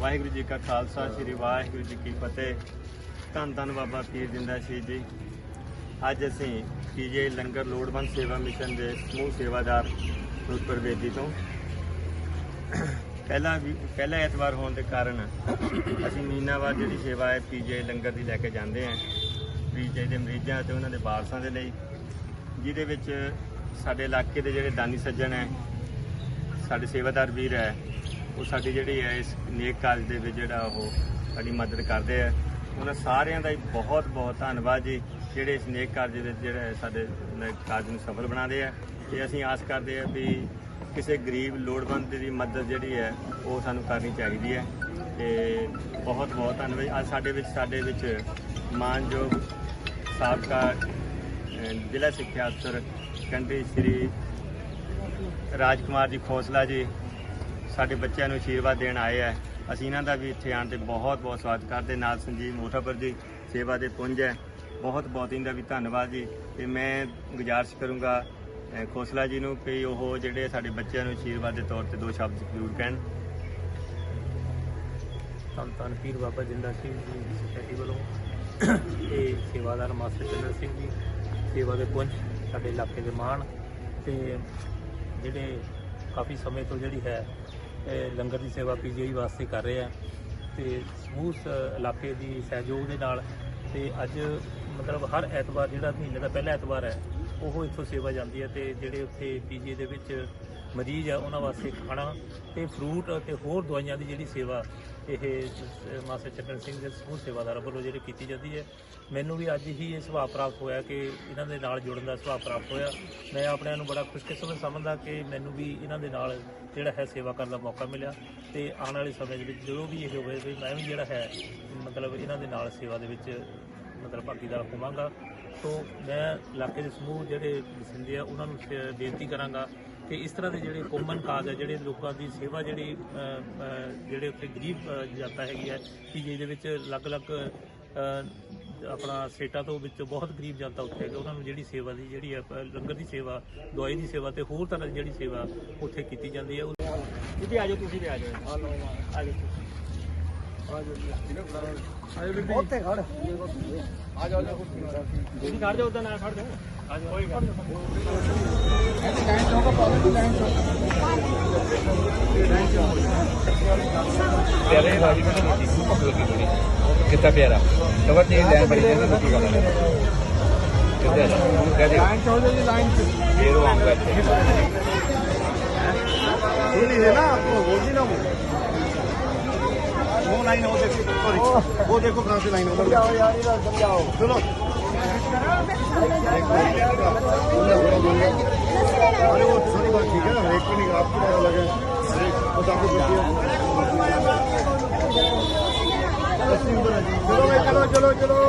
ਵਾਹਿਗੁਰੂ ਜੀ ਕਾ ਖਾਲਸਾ, ਸ੍ਰੀ ਵਾਹਿਗੁਰੂ ਜੀ ਕੀ ਫਤਿਹ। ਧੰਨ ਧੰਨ ਬਾਬਾ ਪੀਰ ਜਿੰਦਾ ਸ਼ਹੀਦ ਜੀ। ਅੱਜ ਅਸੀਂ ਪੀਜੇ ਲੰਗਰ ਲੋੜਵੰਦ ਸੇਵਾ ਮਿਸ਼ਨ ਦੇ ਸਮੂਹ ਸੇਵਾਦਾਰ ਰੂਪਰ ਵੇਦੀ ਤੋਂ। ਪਹਿਲਾ ਵੀ, ਪਹਿਲਾ ਐਤਵਾਰ ਹੋਣ ਦੇ ਕਾਰਨ ਅਸੀਂ ਮਹੀਨਾਵਾਰ ਜਿਹੜੀ ਸੇਵਾ ਹੈ, ਪੀਜੇ ਲੰਗਰ ਦੀ ਲੈ ਕੇ ਜਾਂਦੇ ਹਾਂ। ਪੀਜੇ ਦੇ ਮਰੀਜ਼ਾਂ ਅਤੇ ਉਹਨਾਂ ਦੇ ਵਾਰਸਾਂ ਦੇ ਲਈ, ਜਿਹਦੇ ਵਿੱਚ ਸਾਡੇ ਇਲਾਕੇ ਦੇ ਜਿਹੜੇ ਦਾਨੀ ਸੱਜਣ ਹੈ, ਸਾਡੇ ਸੇਵਾਦਾਰ ਵੀਰ ਹੈ ਉਹ ਸਾਡੀ ਜਿਹੜੀ ਹੈ ਇਸ ਨੇਕ ਕਾਰਜ ਦੇ ਵਿੱਚ ਜਿਹੜਾ ਉਹ ਸਾਡੀ ਮਦਦ ਕਰਦੇ ਆ। ਉਹਨਾਂ ਸਾਰਿਆਂ ਦਾ ਹੀ ਬਹੁਤ ਬਹੁਤ ਧੰਨਵਾਦ ਜੀ, ਜਿਹੜੇ ਇਸ ਨੇਕ ਕਾਰਜ ਦੇ ਵਿੱਚ ਜਿਹੜਾ ਹੈ ਸਾਡੇ ਨੇਕ ਕਾਰਜ ਨੂੰ ਸਫਲ ਬਣਾਉਂਦੇ ਆ। ਤੇ ਅਸੀਂ ਆਸ ਕਰਦੇ ਆ ਵੀ ਕਿਸੇ ਗਰੀਬ, ਲੋੜਵੰਦ ਦੀ ਮਦਦ ਜਿਹੜੀ ਹੈ, ਉਹ ਸਾਨੂੰ ਕਰਨੀ ਚਾਹੀਦੀ ਹੈ। ਤੇ ਬਹੁਤ ਬਹੁਤ ਧੰਨਵਾਦ ਅੱਜ ਸਾਡੇ ਵਿੱਚ ਸਾਡੇ ਵਿੱਚ ਮਾਨਯੋਗ ਸਾਬਕਾ ਜ਼ਿਲ੍ਹਾ ਸਿੱਖਿਆ ਅਫਸਰ ਕੰਡੀ ਸ੍ਰੀ ਰਾਜਕੁਮਾਰ ਜੀ ਖੋਸਲਾ ਜੀ ਸਾਡੇ ਬੱਚਿਆਂ ਨੂੰ ਆਸ਼ੀਰਵਾਦ ਦੇਣ ਆਏ ਆ। ਅਸੀਂ ਇਹਨਾਂ ਦਾ ਵੀ ਇੱਥੇ ਆਉਣ ਤੇ ਬਹੁਤ ਬਹੁਤ ਸਵਾਗਤ ਕਰਦੇ। ਨਾਲ ਸੰਜੀਵ ਮੋਠਾਪੁਰ ਜੀ ਸੇਵਾ ਦੇ ਪੁੰਜ ਹੈ। ਬਹੁਤ ਬਹੁਤ ਇਹਨਾਂ ਦਾ ਵੀ ਧੰਨਵਾਦ ਜੀ। ਤੇ ਮੈਂ ਗੁਜ਼ਾਰਿਸ਼ ਕਰੂੰਗਾ ਖੋਸਲਾ ਜੀ ਨੂੰ ਕਿ ਉਹ ਜਿਹੜੇ ਸਾਡੇ ਬੱਚਿਆਂ ਨੂੰ ਆਸ਼ੀਰਵਾਦ ਦੇ ਤੌਰ ਤੇ ਦੋ ਸ਼ਬਦ ਜ਼ਰੂਰ ਕਹਿਣ। ਧੰਨ ਧੰਨ ਪੀਰ ਬਾਬਾ ਜਿੰਦਾ ਸਿੰਘ ਜੀ, ਸੁਸਾਇਟੀ ਵੱਲੋਂ ਇਹ ਸੇਵਾਦਾਰ ਮਾਸਟਰ ਚੰਦਰ ਸਿੰਘ ਜੀ, ਸੇਵਾ ਦੇ ਪੁੰਜ ਸਾਡੇ ਇਲਾਕੇ ਦੇ ਮਾਣ ਤੇ ਜਿਹੜੇ ਕਾਫੀ ਸਮੇਂ ਤੋਂ ਜਿਹੜੀ ਹੈ ਲੰਗਰ ਦੀ ਸੇਵਾ ਪੀਜੀਆਈ ਵਾਸਤੇ ਕਰ ਰਹੇ ਆ ਤੇ ਸਮੂਹ ਇਲਾਕੇ ਦੀ ਸਹਿਯੋਗ ਦੇ ਨਾਲ ਤੇ ਅੱਜ ਮਤਲਬ ਹਰ ਐਤਵਾਰ ਜਿਹੜਾ ਮਹੀਨੇ ਦਾ ਪਹਿਲਾ ਐਤਵਾਰ ਹੈ, ਉਹ ਇੱਥੋਂ ਸੇਵਾ ਜਾਂਦੀ ਹੈ ਤੇ ਜਿਹੜੇ ਉੱਥੇ ਪੀਜੀ ਦੇ ਵਿੱਚ ਮਰੀਜ਼ ਆ, ਉਹਨਾਂ ਵਾਸਤੇ ਖਾਣਾ ਤੇ ਫਰੂਟ ਅਤੇ ਹੋਰ ਦਵਾਈਆਂ ਦੀ ਜਿਹੜੀ ਸੇਵਾ ਇਹ ਸ- ਮਾਸਟਰ ਚੰਦਰ ਸਿੰਘ ਦੇ ਸਮੂਹ ਸੇਵਾਦਾਰ ਵੱਲੋਂ ਜਿਹੜੀ ਕੀਤੀ ਜਾਂਦੀ ਹੈ। ਮੈਨੂੰ ਵੀ ਅੱਜ ਹੀ ਇਹ ਸੁਭਾਅ ਪ੍ਰਾਪਤ ਹੋਇਆ ਕਿ ਇਹਨਾਂ ਦੇ ਨਾਲ ਜੁੜਨ ਦਾ ਸੁਭਾਅ ਪ੍ਰਾਪਤ ਹੋਇਆ। ਮੈਂ ਆਪਣੇ ਨੂੰ ਬੜਾ ਖੁਸ਼ਕਿਸਮਤ ਸਮਝਦਾ ਕਿ ਮੈਨੂੰ ਵੀ ਇਹਨਾਂ ਦੇ ਨਾਲ ਜਿਹੜਾ ਹੈ ਸੇਵਾ ਕਰਨ ਦਾ ਮੌਕਾ ਮਿਲਿਆ ਤੇ ਆਉਣ ਵਾਲੇ ਸਮੇਂ ਦੇ ਵਿੱਚ ਜਦੋਂ ਵੀ ਇਹ ਹੋਵੇ ਵੀ ਮੈਂ ਵੀ ਜਿਹੜਾ ਹੈ, ਮਤਲਬ ਇਹਨਾਂ ਦੇ ਨਾਲ ਸੇਵਾ ਦੇ ਵਿੱਚ, ਮਤਲਬ ਭਾਗੀਦਾਰ ਹੋਵਾਂਗਾ। ਤੋਂ ਮੈਂ ਇਲਾਕੇ ਦੇ ਸਮੂਹ ਜਿਹੜੇ ਵਸਿੰਦੇ ਆ ਉਹਨਾਂ ਨੂੰ ਸ- ਬੇਨਤੀ ਕਰਾਂਗਾ ਕਿ ਇਸ ਤਰ੍ਹਾਂ ਦੇ ਜਿਹੜੇ ਕੋਮਨ ਕਾਜ ਹੈ ਜਿਹੜੇ ਲੋਕਾਂ ਦੀ ਸੇਵਾ ਜਿਹੜੀ ਜਿਹੜੇ ਉੱਥੇ ਗਰੀਬ ਅ, ਜਨਤਾ ਹੈਗੀ ਹੈ ਕਿ ਜਿਹਦੇ ਵਿੱਚ ਅਲੱਗ-ਅਲੱਗ ਆਪਣਾ ਸਟੇਟਾਂ ਤੋਂ ਵਿੱਚ ਬਹੁਤ ਗਰੀਬ ਜਨਤਾ ਉੱਥੇ ਹੈਗਾ ਉਹਨਾਂ ਨੂੰ ਜਿਹੜੀ ਸੇਵਾ ਦੀ ਜਿਹੜੀ ਹੈ ਲੰਗਰ ਦੀ ਸੇਵਾ ਦਵਾਈ ਦੀ ਸੇਵਾ ਤੇ ਹੋਰ ਤਰ੍ਹਾਂ ਦੀ ਜਿਹੜੀ ਸੇਵਾ ਉੱਥੇ ਕੀਤੀ ਜਾਂਦੀ ਹੈ ਉਹ- ਜੀ ਆਜੋ ਤੁਸੀਂ ਵੀ ਆਜੋ ਆਜੋ ਉੱਥੇ ਖੜ ਆ ਜਾ ਜਾ ਤੁਸੀਂ ਖੜ ਜਾ ਉਧਰ ਨਾਲ ਖੜ ਜਾ ਆ ਜਾ ਕੋਈ ਗੱਲ ਨਹੀਂ ਲਾਈਨ ਚੌਂਕ ਪਾਵੇ ਲਾਈਨ ਚੌਂਕ ਲਾਈਨ ਚੌਂਕ ਪਿਆਰੇ ਵਾਲੀ ਮੈਨੂੰ ਮੋਟੀ ਭੁੱਖ ਲੱਗੀ ਬੜੀ ਕਿੱਤਾ ਪਿਆਰਾ ਕਵਰ ਤੇ ਲਾਈਨ ਬੜੀ ਜਲਦੀ ਮੋਟੀ ਗੱਲ ਹੈ ਕਿੱਦਾਂ ਹੁਣ ਕਹਦੇ ਲਾਈਨ ਚੌਂਕ ਦੀ ਲਾਈਨ ਚ ਫੇਰੋ ਆਉਂਗਾ ਇੱਥੇ ਇਹ ਨਹੀਂ ਹੈ ਨਾ ਆਪਕੋ ਹੋ ਜੀ ਨਾ ਹੋ वो लाइन हो देखिए सॉरी वो देखो कहाँ से लाइन हो समझाओ यार इधर समझाओ सुनो अरे वो सारी बात ठीक है ना एक मिनट आपकी बात अलग है बस आपको देखिए अस्सी उधर है जी। चलो भाई चलो चलो चलो